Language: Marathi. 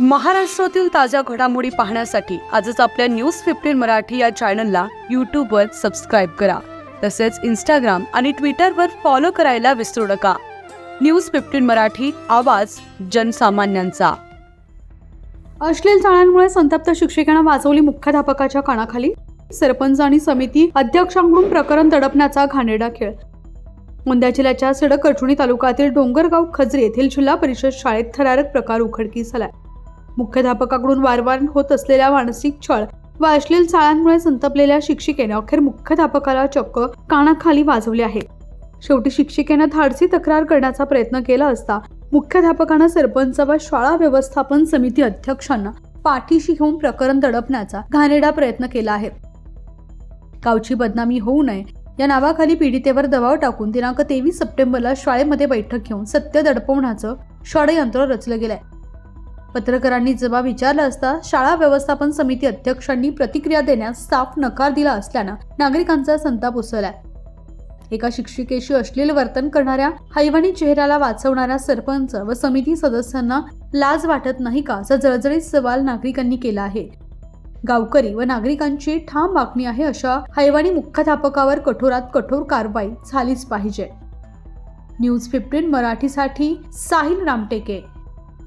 महाराष्ट्रातील ताज्या घडामोडी पाहण्यासाठी आजच आपल्या न्यूज फिफ्टीन मराठी या चॅनलला यूट्यूबवर सबस्क्राईब करा. तसेच इंस्टाग्राम आणि ट्विटरवर फॉलो करायला विसरू नका. न्यूज फिफ्टीन मराठी आवाज जनसामान्यांचा. अश्लील चाळ्यांमुळे संतप्त शिक्षकांना वाचवली मुख्याध्यापकाच्या कानाखाली. सरपंच आणि समिती अध्यक्षांकडून प्रकरण दडपण्याचा घाणेरडा खेळ. गोंदिया जिल्ह्याच्या सडक अडचणी तालुक्यातील डोंगरगाव खजरी येथील जिल्हा परिषद शाळेत थरारक प्रकार उघडकीस आहे मुख्याध्यापकाकडून वारंवार होत असलेल्या मानसिक छळ व अश्लील चाळांमुळे संतपलेल्या शिक्षिकेने अखेर मुख्याध्यापकाला चक्क कानाखाली वाजवले आहे. शेवटी शिक्षिकेनं धाडसी तक्रार करण्याचा प्रयत्न केला असता मुख्याध्यापकानं सरपंच व शाळा व्यवस्थापन समिती अध्यक्षांना पाठीशी घेऊन प्रकरण दडपण्याचा घाणेरडा प्रयत्न केला आहे. गावची बदनामी होऊ नये या नावाखाली पीडितेवर दबाव टाकून दिनांक तेवीस सप्टेंबरला शाळेमध्ये बैठक घेऊन सत्य दडपवण्याचं षडयंत्र रचलं गेलंय. पत्रकारांनी जबाब विचारला असता शाळा व्यवस्थापन समिती अध्यक्षांनी प्रतिक्रिया देण्यास साफ नकार दिला असल्यानं नागरिकांचा संताप उसळलाय. एका शिक्षिकेशी अश्लील वर्तन करणाऱ्या हैवानी चेहऱ्याला वाचवणाऱ्या सरपंच व समिती सदस्यांना लाज वाटत नाही का असा जळजळीत सवाल नागरिकांनी केला आहे. गावकरी व नागरिकांची ठाम मागणी आहे अशा हैवानी मुख्याध्यापकावर कठोरात कठोर कारवाई झालीच पाहिजे. न्यूज फिफ्टीन मराठीसाठी साहिल रामटेके.